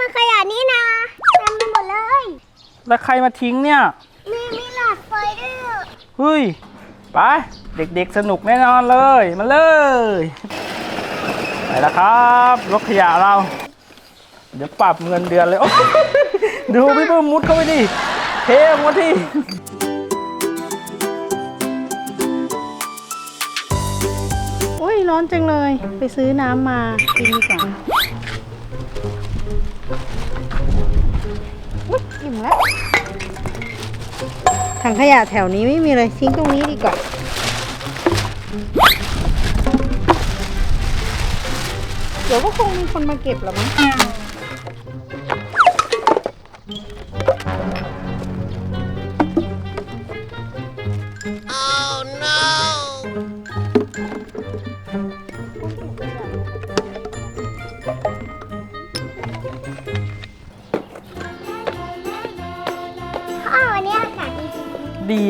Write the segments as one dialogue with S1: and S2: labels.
S1: มันขยะนี่นะเต็มไปหมดเลย
S2: แล้วใครมาทิ้งเนี่ย
S1: มีมีหลอดไฟด้วยอะ
S2: เฮ้ย ไป เด็กๆสนุกแน่นอนเลย มาเลย ไปแล้วครับรถขยะเรา เดี๋ยวปรับเงินเดือนเลยโอ้ดูพี่เพิ่มมุดเข้าไปดิ เทออกมาที่
S3: อุ้ยร้อนจังเลย ไปซื้อน้ำมากินดีกว่า อุ๊ยอิ่มแล้ว ถังขยะแถวนี้ไม่มีเลยทิ้งตรงนี้ดีกว่าเดี๋ยวก็คงมีคนมาเก็บหรอมั้ง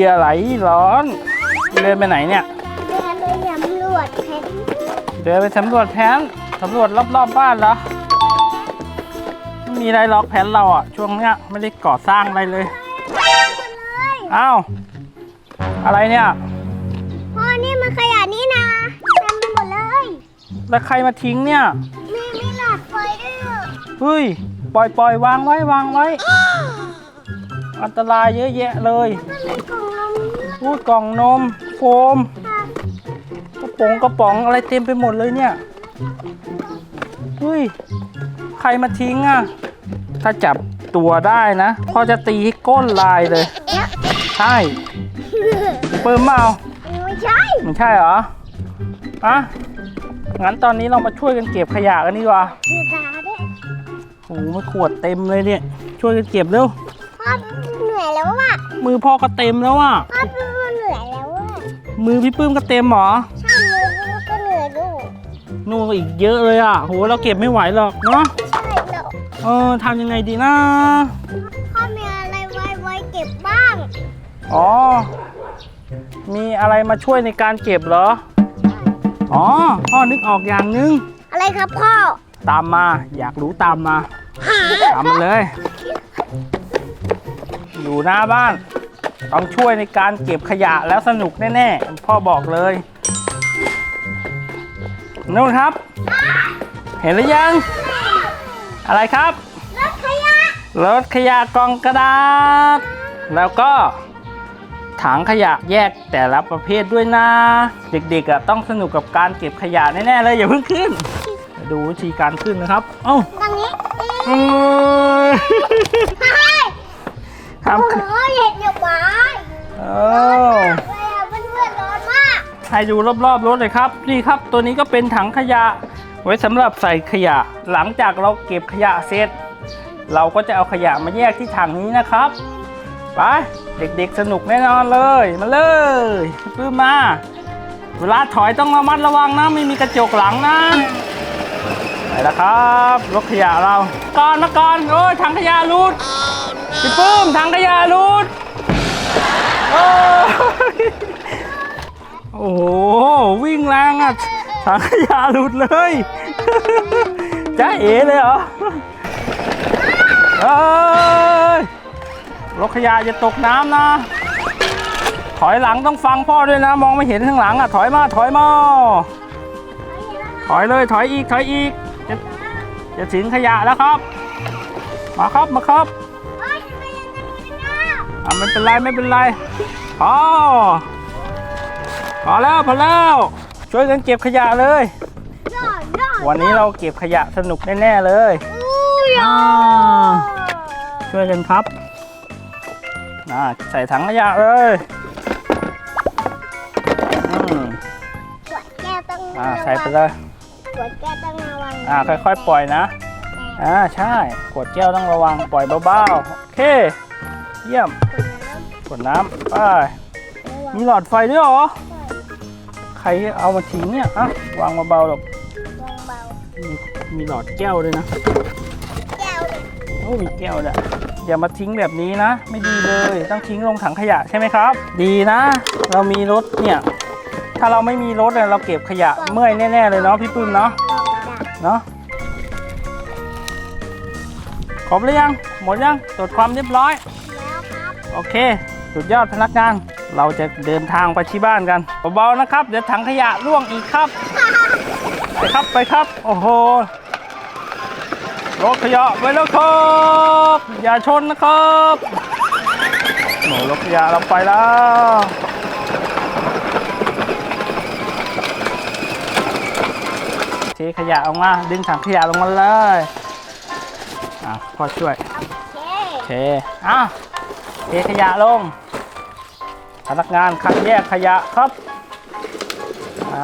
S1: อะ
S2: ไรร้อน เดินไปไหนเนี่ย
S1: ๆเดินไปสำรวจแผ่น
S2: เดินไปสำรวจแผนสำรวจรอบๆบบ้านเหรอไม่มีอะไรหรอกแผนเราอะช่วงเนี้ยไม่ได้ก่อสร้างอะไรเลย
S1: เลย
S2: อ้าวอะไรเนี่ย
S1: พ่อนี่มันขยะนี่นะเต็มไปหมดเลย
S2: แล้วใครมาทิ้งเนี่ย
S1: มีมีหลอดไฟด้วยอะ
S2: เฮ้ยปล่อยปล่อยวางไว้วางไว้ อันตรายเยอะแยะเลย
S1: มันเป็นกล่องนมด้วย
S2: พูดกล่องนมโฟมกระป๋องกระป๋องอะไรเต็มไปหมดเลยเนี่ยเฮ้ยใครมาทิ้งอะ ถ้าจับตัวได้นะพ่อจะตีให้ก้นลายเลย
S1: เนี่ย
S2: ใช่เปิมเมา
S1: ไม่ใช่
S2: ไม่ใช่เหรออะงั้นตอนนี้เรามาช่วยกันเก็บขยะกันดีกว่า
S1: คือตาด้วย
S2: โอ้โหมันขวดเต็มเลยเนี่ย ช่วยกันเก็บเร็ว
S1: พ่อเห นื่อยแล้วอะ
S2: มือพ่อก็เต็มแล้วอะ
S1: พ่อเหนื่อยแล้วอะ
S2: มือพี่ปื้มก็เต็มเหรอ
S1: ใช่มือลูกก็เหนื่อยลูก
S2: นู่นอีกเยอะเลยอะโหเราเก็บไม่ไหวหรอกเนาะ
S1: ใช่แล้ว
S2: เออทำยังไงดีนะ
S1: พ่อมีอะไรไว้ไว้เก็บบ้าง
S2: อ๋อมีอะไรมาช่วยในการเก็บเหรออ๋อพ่อนึกออกอย่างนึง
S1: อะไรครับพ่อ
S2: ตามมาอยากรู้ตามมาตามมาเลย อยู่หน้าบ้าน ต้องช่วยในการเก็บขยะแล้วสนุกแน่ๆ พ่อบอกเลยนู่นครับ เห็นหรือยัง อะไรครับ
S1: รถขยะ
S2: รถขยะกล่องกระดาษ แล้วก็ ถังขยะแยกแต่ละประเภทด้วยนะ เด็กๆอะต้องสนุกกับการเก็บขยะแน่ๆเลยอย่าเพิ่งขึ้น ดูวิธีการขึ้นนะครับ เอ้า
S1: ตรงนี้
S2: เอ้ย
S1: เฮ้ย
S2: ห้าม
S1: โอ้
S2: ขึ้น
S1: โหเห็นอยู่ไหม
S2: เอ
S1: ร้อน
S2: อ
S1: มากเลยอะเพื่อนๆร้อนมาก
S2: ให้ดูรอบๆรถเลยครับ นี่ครับตัวนี้ก็เป็นถังขยะ ไว้สำหรับใส่ขยะ หลังจากเราเก็บขยะเสร็จ เราก็จะเอาขยะมาแยกที่ถังนี้นะครับไปเด็กๆสนุกแน่นอนเลย มาเลยปื้มมา เวลาถอยต้องระมัดระวังนะ ไม่มีกระจกหลังนะไปแล้วครับ รถขยะเราก่อนมาก่อนโอ้ยถังขยะรูด พี่ปื้มถังขยะรูดโอ้โอ้โหวิ่งแรงอะถังขยะหลุดเลยจ้าเอ๋เลยเหรอเอ้ยรถขยะจะตกน้ำนะ ถอยหลังต้องฟังพ่อด้วยนะ มองไม่เห็นข้างหลังอะ ถอยมาถอยมา ถอยเลยถอยอีกถอยอีก จะจะถึงขยะแล้วครับ มาครับมาครับ
S1: อะ
S2: ไม่เป็นไรไม่เป็นไรพอพอแล้วพอแล้ว ช่วยกันเก็บขยะเลย
S1: ยอดยอด
S2: วันนี้เราเก็บขยะสนุกแน่ๆเลย
S1: อู้ย
S2: อ่าช่วยกันครับอ่าใส่ถังขยะเลยอืม
S1: ขวดแก้วต้อง
S2: อ่า
S1: ระ
S2: ใส่ไป
S1: วัง
S2: เลย
S1: ขวดแก้วต้องระวัง
S2: อ่าค่อยๆปล่อยนะอ่าใช่ขวดแก้วต้องระวังปล่อยเบาๆโอเค เยี่ยมขวดน้ำไปมีหลอดไฟด้วยเหรอ ใครเอามาทิ้งเนี่ยอะวางเบาๆหรอก
S1: เบา
S2: มีมีหลอดแก้วด้วยนะ
S1: ๆแก้วเลย
S2: โอ้มีแก้วเนี่ยอย่ามาทิ้งแบบนี้นะ ไม่ดีเลยต้องทิ้งลงถังขยะใช่ไหมครับ ดีนะ เรามีรถเนี่ย ถ้าเราไม่มีรถเนี่ยเราเก็บขยะเมื่อยแน่ๆเลยเนาะพี่ปื้มเนาะ
S1: กล่องกระดาษ
S2: เนาะครบหรือยัง หมดยังตรวจความเรียบร้อย
S1: แล้วครับ
S2: โอเค สุดยอดพนักงาน เราจะเดินทางไปที่บ้านกันเบาๆนะครับ เดี๋ยวถังขยะร่วงอีกครับ ไปครับไปครับ โอ้โหรถขยะไปแล้วครับ อย่าชนนะครับโหรถขยะเราไปแล้วเทขยะออกมาดึงถังขยะลงมาเลยอะพ่อช่วย
S1: โอเค
S2: โอเคอะ เทขยะลง พนักงานคัดแยกขยะครับอ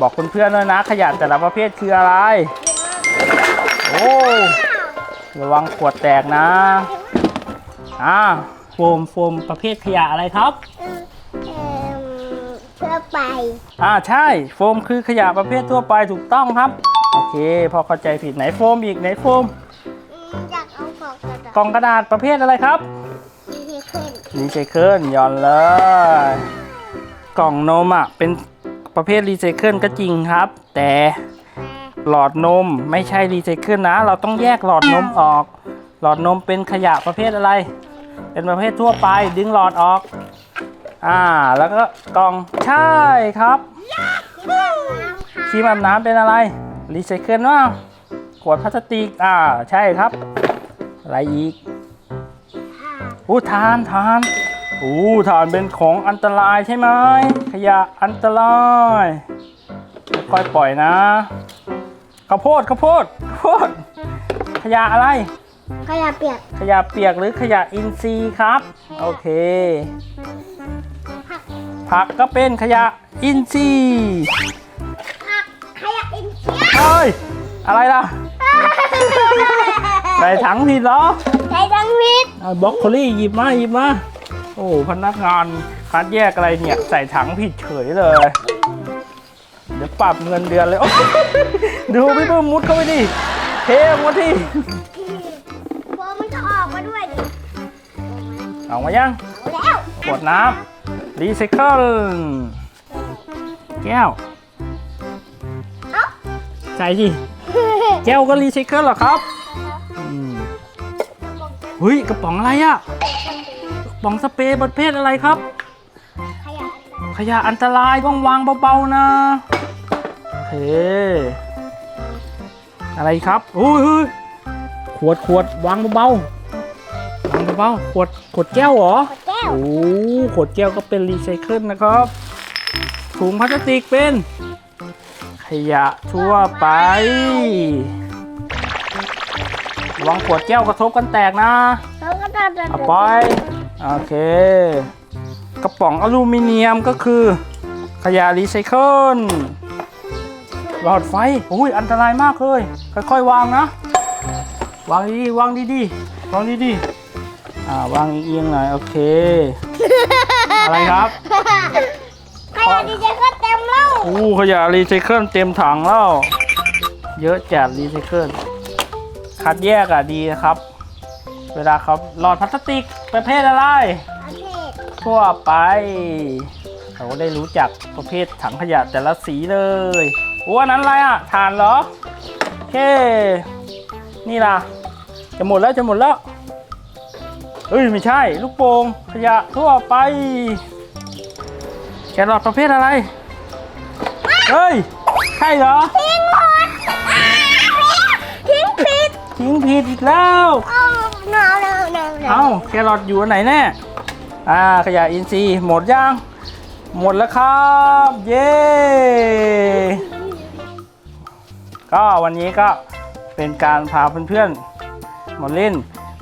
S2: บอกเพื่อนๆด้วยนะขยะแต่ละประเภทคืออะไร โอ้ระวังขวดแตกนะ อ่าโฟมโฟมประเภทขยะอะไรครับ
S1: เอิ่มเอิ่มเพื่อไป
S2: อ่าใช่ โฟมคือขยะประเภททั่วไปถูกต้องครับ โอเค พอเข้าใจผิดไหนโฟมอีกไหนโฟม
S1: อยากเอาของกระดาษ
S2: กล่องกระดาษประเภทอะไรครับ รีไซเคิลย่อนเลย กล่องนมอะเป็นประเภทรีไซเคิลก็จริงครับ แต่หลอดนมไม่ใช่รีไซเคิลนะ เราต้องแยกหลอดนมออก หลอดนมเป็นขยะประเภทอะไร เป็นประเภททั่วไปดึงหลอดออก อ่าแล้วก็กล่องใช่ครับ
S1: ที่ห้องน้ำค่ะ
S2: ครีมอาบน้ำเป็นอะไรรีไซเคิลว่าขวดพลาสติกอ่าใช่ครับ อะไรอีก อู้ทานทานอู้ทานเป็นของอันตรายใช่ไหมขยะอันตรายค่อยๆปล่อยนะข้าวโพดข้าวโพดข้าวโพดขยะอะไร
S1: ขยะเปียก
S2: ขยะเปียกหรือขยะอินทรีย์ครับ โอเค
S1: ผัก
S2: ผักก็เป็นขยะอินทรีย์
S1: ผักขยะอินเชีย
S2: เอ้ยอะไรล่ะ ใส่ถังผิดเหรอ
S1: ใช้ดังวิทย์
S2: บล็อกโคลี่หยิบมาหยิบมาโอ้พนักงานคัดแยกอะไรเนี่ย ใส่ถังผิดเฉยเลย เดี๋ยวปรับเงินเดือนเลยโอ้ดูพี่เพิ่มมุดเข้าไปดิเทออกมาที่
S1: โฟมมันจะออกมาด้วยดิ
S2: เอามายัง
S1: เอาแล้ว
S2: ขวดน้ำรีไซเคิลแก้ว
S1: เอ้า
S2: ใส่สิแก้วก็รีไซเคิลเหรอครับอืม เฮ้ยกระป๋องอะไรอะกระป๋องสเปรย์ประเภทอะไรครับ
S1: ขยะ
S2: ขยะอันตรายต้องวางเบาๆนะโอเคอะไรครับโอ้ยเฮ้ยขวดขวดวางเบาๆวางเบาๆขวดขวดแก้วเหรอ
S1: ขวดแก้ว
S2: โอ้ขวดแก้วก็เป็นรีไซเคิลนะครับถุงพลาสติกเป็น ขยะทั่วไป วางขวดแก้วกระทบกันแตกนะ
S1: แล้วก็จะจะ
S2: เอาไปโอเค กระป๋องอลูมิเนียมก็คือ ขยะรีไซเคิลหลอดไฟอุ้ยอันตรายมากเลย ค่อยๆ วางนะ วางดีๆวางดีๆวางดีๆอ่าวางเอียงๆหน่อยโอเค อะไรครับ
S1: ขยะดีเจก็เต็มแล้ว
S2: อู้ขยะรีไซเคิลเต็มถังแล้ว เยอะจัดรีไซเคิล คัดแยกอะดีนะครับ เวลาเขาหลอดพลาสติกประเภทอะไร
S1: โอเค
S2: ทั่วไป เขาได้รู้จักประเภทถังขยะแต่ละสีเลยโอ้อันนั้นอะไรอะถ่านเหรอโอเค นี่ล่ะ จะหมดแล้วจะหมดแล้วเอ้ยไม่ใช่ ลูกโป่งขยะทั่วไป แครอทประเภทอะไร เฮ้ย ใช่เหรอ
S1: ทิ้งหมดทิ้งผิด
S2: ทิ้งผิดอีกแล้ว
S1: เอาหนาวหนาวหนาวหนาว
S2: เอ้าแครอทอยู่อันไหนแน่อ่าขยะอินทรีย์หมดยังหมดแล้วครับ เย้ก็วันนี้ก็เป็นการพาเพื่อนๆมาเล่น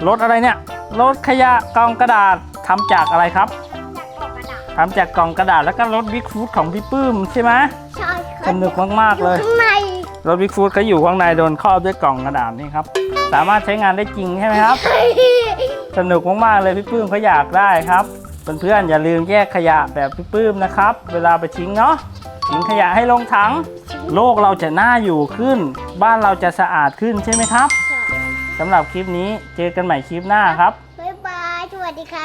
S2: รถอะไรเนี่ยรถขยะกล่องกระดาษทำจากอะไรครับ
S1: จากกล่องกระดาษ
S2: ทำจากกล่องกระดาษแล้วก็รถบิ๊กฟูดของพี่ปื้มใช่ไหม
S1: ใช่
S2: สนุกมากๆเลย
S1: ข้างใน
S2: รถบิ๊กฟูดก็อยู่ข้างในโดนครอบด้วยกล่องกระดาษนี่ครับ สามารถใช้งานได้จริงใช่ไหมครับ สนุกมากๆเลยพี่ปื้มเขาอยากได้ครับ เพื่อนๆอย่าลืมแยกขยะแบบพี่ปื้มนะครับ เวลาไปทิ้งเนาะทิ้งขยะให้ลงถัง โลกเราจะน่าอยู่ขึ้น บ้านเราจะสะอาดขึ้นใช่ไหมครับสำหรับคลิปนี้เจอกันใหม่คลิปหน้าครับ
S1: บ๊ายบาย สวัสดีครับ